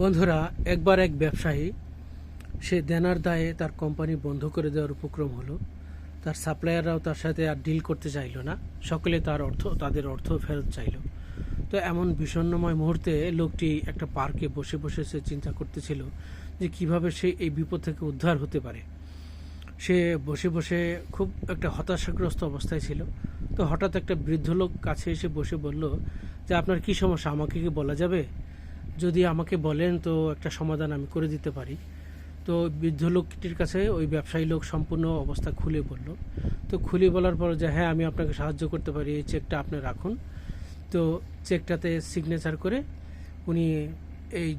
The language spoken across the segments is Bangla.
বন্ধুরা, একবার এক ব্যবসায়ী, সে দেনার দায়ে তার কোম্পানি বন্ধ করে দেওয়ার উপক্রম হলো। তার সাপ্লায়াররাও তার সাথে আর ডিল করতে চাইলো না। সকলে তার অর্থ, তাদের অর্থ ফেরত চাইলো। তো এমন বিষণ্ণময় মুহূর্তে লোকটি একটা পার্কে বসে বসে সে চিন্তা করতেছিল যে কীভাবে সে এই বিপদ থেকে উদ্ধার হতে পারে। সে বসে বসে খুব একটা হতাশাগ্রস্ত অবস্থায় ছিল। তো হঠাৎ একটা বৃদ্ধ লোক কাছে এসে বসে বলল, যে আপনার কি সমস্যা? আমাকে কি বলা যাবে? যদি আমাকে বলেন, তো একটা সমাধান আমি করে দিতে পারি। তো বৃদ্ধ লোকটির কাছে ওই ব্যবসায়ী লোক সম্পূর্ণ অবস্থা খুলে বলল। তো খুলে বলার পর যে হ্যাঁ আমি আপনাকে সাহায্য করতে পারি, এই চেকটা আপনি রাখুন। তো চেকটাতে সিগনেচার করে উনি এই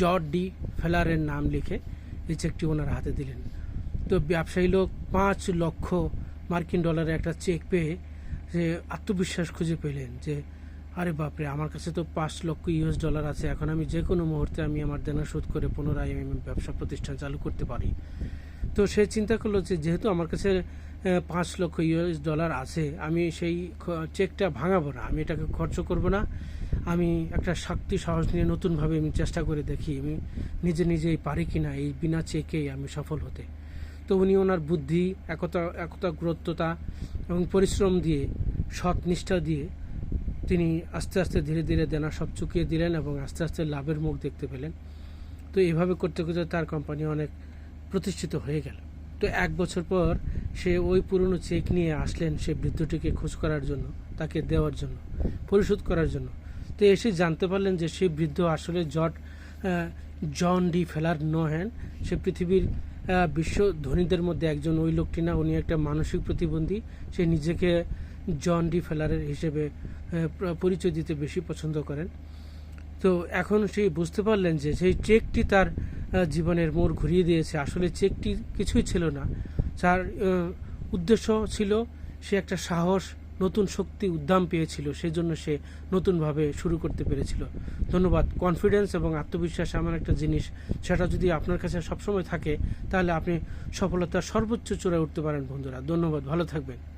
জর্জ ডি ফেলারের নাম লিখে এই চেকটি ওনার হাতে দিলেন। তো ব্যবসায়ী লোক পাঁচ লক্ষ মার্কিন ডলারের একটা চেক পেয়ে যে আত্মবিশ্বাস খুঁজে পেলেন যে আরে বাপরে, আমার কাছে তো পাঁচ লক্ষ ইউএস ডলার আছে। এখন আমি যে কোনো মুহূর্তে আমি আমার দেনা শোধ করে পুনরায় আমি ব্যবসা প্রতিষ্ঠান চালু করতে পারি। তো সে চিন্তা করল যে, যেহেতু আমার কাছে পাঁচ লক্ষ ইউএস ডলার আছে, আমি সেই চেকটা ভাঙাবো না। আমি এটাকে খরচ করব না। আমি একটা শক্তি সাহস নিয়ে নতুনভাবে আমি চেষ্টা করে দেখি, আমি নিজে নিজেই পারি কি না এই বিনা চেকেই আমি সফল হতে। তো উনি ওনার বুদ্ধি, একতা একতাগ্রতা এবং পরিশ্রম দিয়ে, সৎ নিষ্ঠা দিয়ে তিনি আস্তে আস্তে ধীরে ধীরে দেনা সব চুকিয়ে দিলেন এবং আস্তে আস্তে লাভের মুখ দেখতে পেলেন। তো এভাবে করতে করতে তার কোম্পানি অনেক প্রতিষ্ঠিত হয়ে গেল। তো এক বছর পর সে ওই পুরনো চেক নিয়ে আসলেন সে বৃদ্ধটিকে খোঁজ করার জন্য, তাকে দেওয়ার জন্য, পরিশোধ করার জন্য। তো এসে জানতে পারলেন যে সে বৃদ্ধ আসলে জট জন ডি ফেলার নহেন। সে পৃথিবীর বিশ্ব ধনীদের মধ্যে একজন ওই লোকটি না, উনি একটা মানসিক প্রতিবন্ধী। সে নিজেকে জন ডি ফেলারের হিসেবে পরিচয় দিতে বেশি পছন্দ করেন। তো এখন সে বুঝতে পারলেন যে সেই চেকটি তার জীবনের মোড় ঘুরিয়ে দিয়েছে। আসলে চেকটি কিছুই ছিল না। যার উদ্দেশ্য ছিল সে একটা সাহস নতুন শক্তি উদ্দাম পেয়েছিল, সেজন্য সে নতুনভাবে শুরু করতে পেরেছিল। ধন্যবাদ। কনফিডেন্স এবং আত্মবিশ্বাস এমন একটা জিনিস, সেটা যদি আপনার কাছে সবসময় থাকে, তাহলে আপনি সফলতার সর্বোচ্চ চূড়ায় উঠতে পারেন বন্ধুরা। ধন্যবাদ। ভালো থাকবেন।